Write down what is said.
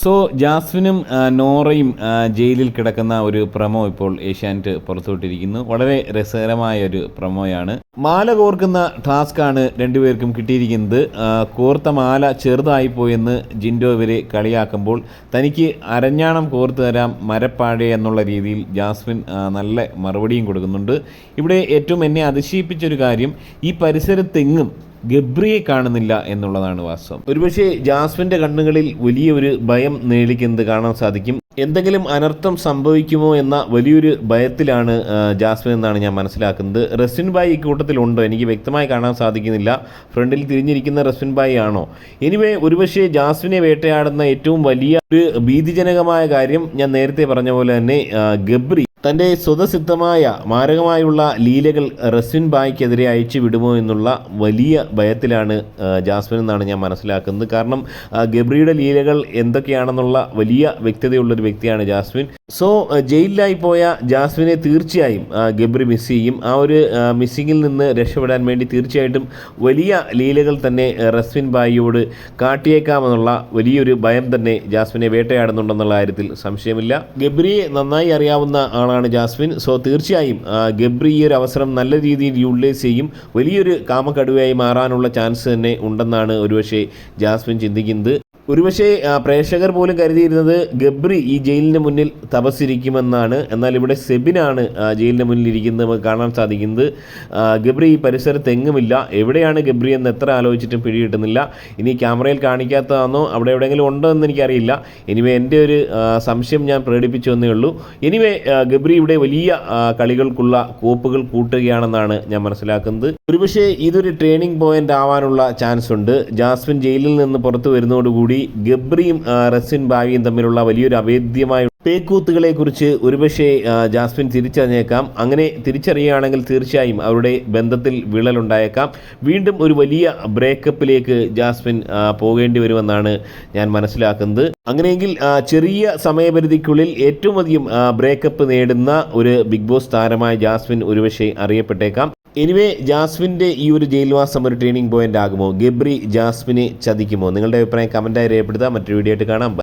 So ജാസ്മിനും നോറയും ജയിലിൽ കിടക്കുന്ന ഒരു പ്രമോ ഇപ്പോൾ ഏഷ്യാനെറ്റ് പുറത്തുവിട്ടിരിക്കുന്നു. വളരെ രസകരമായ ഒരു പ്രമോയാണ്. മാല കോർക്കുന്ന ടാസ്ക്കാണ് രണ്ടുപേർക്കും കിട്ടിയിരിക്കുന്നത്. കോർത്ത മാല ചെറുതായിപ്പോയെന്ന് ജിൻഡോ ഇവരെ കളിയാക്കുമ്പോൾ തനിക്ക് അരഞ്ഞാണം കോർത്ത് തരാം മരപ്പാഴേ എന്നുള്ള രീതിയിൽ ജാസ്മിൻ നല്ല മറുപടിയും കൊടുക്കുന്നുണ്ട്. ഇവിടെ ഏറ്റവും എന്നെ അതിശയിപ്പിച്ചൊരു കാര്യം ഈ പരിസരത്തെങ്ങും ഗബ്രിയെ കാണുന്നില്ല എന്നുള്ളതാണ് വാസ്തവം. ഒരുപക്ഷെ ജാസ്മിന്റെ കണ്ണുകളിൽ വലിയൊരു ഭയം നേടിക്കുന്നത് കാണാൻ സാധിക്കും. എന്തെങ്കിലും അനർത്ഥം സംഭവിക്കുമോ എന്ന വലിയൊരു ഭയത്തിലാണ് ജാസ്മിൻ എന്നാണ് ഞാൻ മനസ്സിലാക്കുന്നത്. റസ്വിൻ ബായി ഇക്കൂട്ടത്തിലുണ്ടോ എനിക്ക് വ്യക്തമായി കാണാൻ സാധിക്കുന്നില്ല. ഫ്രണ്ടിൽ തിരിഞ്ഞിരിക്കുന്ന റസ്വിൻ ബായി ആണോ? എനിവേ ഒരുപക്ഷെ ജാസ്മിനെ വേട്ടയാടുന്ന ഏറ്റവും വലിയ ഒരു ഭീതിജനകമായ കാര്യം ഞാൻ നേരത്തെ പറഞ്ഞ പോലെ തന്നെ ഗബ്രി തന്റെ സ്വതസിദ്ധമായ മാരകമായുള്ള ലീലകൾ റസ്വിൻ ബായ്ക്കെതിരെ അയച്ചു വിടുമോ എന്നുള്ള വലിയ ഭയത്തിലാണ് ജാസ്മിൻ എന്നാണ് ഞാൻ മനസ്സിലാക്കുന്നത്. കാരണം ഗബ്രിയുടെ ലീലകൾ എന്തൊക്കെയാണെന്നുള്ള വലിയ വ്യക്തതയുള്ളൊരു വ്യക്തിയാണ് ജാസ്മിൻ. സോ ജയിലിലായി പോയ ജാസ്മിനെ തീർച്ചയായും ഗബ്രി മിസ് ചെയ്യും. ആ ഒരു മിസ്സിങ്ങിൽ നിന്ന് രക്ഷപ്പെടാൻ വേണ്ടി തീർച്ചയായിട്ടും വലിയ ലീലകൾ തന്നെ റസ്വിൻ ബായിയോട് കാട്ടിയേക്കാമെന്നുള്ള വലിയൊരു ഭയം തന്നെ ജാസ്മിനെ വേട്ടയാടുന്നുണ്ടെന്നുള്ള കാര്യത്തിൽ സംശയമില്ല. ഗബ്രിയെ നന്നായി അറിയാവുന്ന ആളാണ് ജാസ്മിൻ. സോ തീർച്ചയായും ഗബ്രി ഈ ഒരു അവസരം നല്ല രീതിയിൽ യൂട്ടിലൈസ് ചെയ്യും. വലിയൊരു കാമക്കടുവയായി മാറാനുള്ള ചാൻസ് തന്നെ ഉണ്ടെന്നാണ് ഒരുപക്ഷെ ജാസ്മിൻ ചിന്തിക്കുന്നത്. ഒരുപക്ഷെ പ്രേക്ഷകർ പോലും കരുതിയിരുന്നത് ഗബ്രി ഈ ജയിലിന് മുന്നിൽ തപസ്സിരിക്കുമെന്നാണ്. എന്നാൽ ഇവിടെ സെബിനാണ് ജയിലിന് മുന്നിൽ ഇരിക്കുന്നത് നമുക്ക് കാണാൻ സാധിക്കുന്നത്. ഗബ്രി ഈ പരിസരത്ത് എങ്ങുമില്ല എവിടെയാണ് ഗബ്രി എന്ന് എത്ര ആലോചിച്ചിട്ടും പിടികിട്ടുന്നില്ല. ഇനി ക്യാമറയിൽ കാണിക്കാത്തതാണോ? അവിടെ എവിടെയെങ്കിലും ഉണ്ടോ എന്ന് എനിക്കറിയില്ല. എനിവേ എന്റെ ഒരു സംശയം ഞാൻ പ്രകടിപ്പിച്ചു എന്നേ ഉള്ളൂ. എനിവേ ഗബ്രി ഇവിടെ വലിയ കളികൾക്കുള്ള കോപ്പുകൾ കൂട്ടുകയാണെന്നാണ് ഞാൻ മനസ്സിലാക്കുന്നത്. ഒരുപക്ഷെ ഇതൊരു ട്രെയിനിങ് പോയിന്റ് ആവാനുള്ള ചാൻസ് ഉണ്ട്. ജാസ്മിൻ ജയിലിൽ നിന്ന് പുറത്തു വരുന്നതോടുകൂടി ഗബ്രിയും ആ, റസിൻ ബാവിയും തമ്മിലുള്ള വലിയൊരു അവേദ്യമായ പേക്കൂത്തുകളെ കുറിച്ച് ഒരുപക്ഷെ ജാസ്മിൻ തിരിച്ചറിഞ്ഞേക്കാം. അങ്ങനെ തിരിച്ചറിയുകയാണെങ്കിൽ തീർച്ചയായും അവരുടെ ബന്ധത്തിൽ വിള്ളലുണ്ടായേക്കാം. വീണ്ടും ഒരു വലിയ ബ്രേക്കപ്പിലേക്ക് ജാസ്മിൻ പോകേണ്ടി വരുമെന്നാണ് ഞാൻ മനസ്സിലാക്കുന്നത്. അങ്ങനെയെങ്കിൽ ചെറിയ സമയപരിധിക്കുള്ളിൽ ഏറ്റവും അധികം ബ്രേക്കപ്പ് നേടുന്ന ഒരു ബിഗ് ബോസ് താരമായ ജാസ്മിൻ ഒരുപക്ഷെ അറിയപ്പെട്ടേക്കാം. എനിവേ ജാസ്മിന്റെ ഈ ഒരു ജയിൽവാസം ഒരു ട്രെയിനിങ് പോയിന്റ് ആകുമോ? ഗബ്രി ജാസ്മിനെ ചതിക്കുമോ? നിങ്ങളുടെ അഭിപ്രായം കമന്റായി രേഖപ്പെടുത്താം. മറ്റൊരു വീഡിയോ ആയിട്ട് കാണാം.